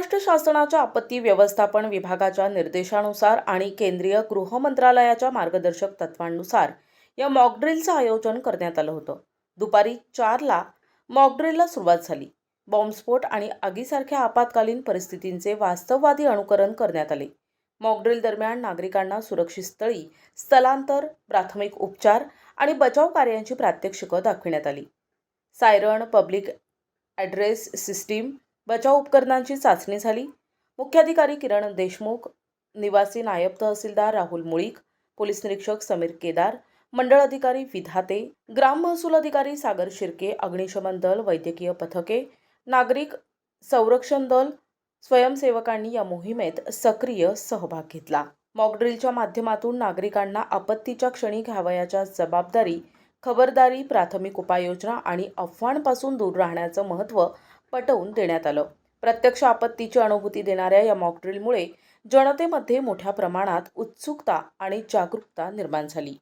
महाराष्ट्र शासनाच्या आपत्ती व्यवस्थापन विभागाच्या निर्देशानुसार आणि केंद्रीय गृह मंत्रालयाच्या मार्गदर्शक तत्वांनुसार या मॉकड्रिलचं आयोजन करण्यात आलं होतं. दुपारी चारला मॉकड्रिलला सुरुवात झाली. बॉम्बस्फोट आणि आगीसारख्या आपत्कालीन परिस्थितींचे वास्तववादी अनुकरण करण्यात आले. मॉकड्रिल दरम्यान नागरिकांना सुरक्षित स्थळी स्थलांतर प्राथमिक उपचार आणि बचाव कार्यांची प्रात्यक्षिकं दाखविण्यात आली. सायरन पब्लिक ॲड्रेस सिस्टीम बचाव उपकरणांची चाचणी झाली. मुख्याधिकारी किरण देशमुख निवासी नायब तहसीलदार राहुल मुळीक पोलीस निरीक्षक समीर केदार मंडळ अधिकारी विधाते ग्राम महसूल अधिकारी सागर शिर्के अग्निशमन दल वैद्यकीय पथके नागरिक संरक्षण दल स्वयंसेवकांनी या मोहिमेत सक्रिय सहभाग घेतला. मॉकड्रिलच्या माध्यमातून नागरिकांना आपत्तीच्या क्षणी घ्यावयाच्या जबाबदारी खबरदारी प्राथमिक उपाययोजना आणि अफवांपासून दूर राहण्याचं महत्त्व पटवून देण्यात आलं. प्रत्यक्ष आपत्तीची अनुभूती देणाऱ्या या मॉकड्रिलमुळे जनतेमध्ये मोठ्या प्रमाणात उत्सुकता आणि जागरूकता निर्माण झाली.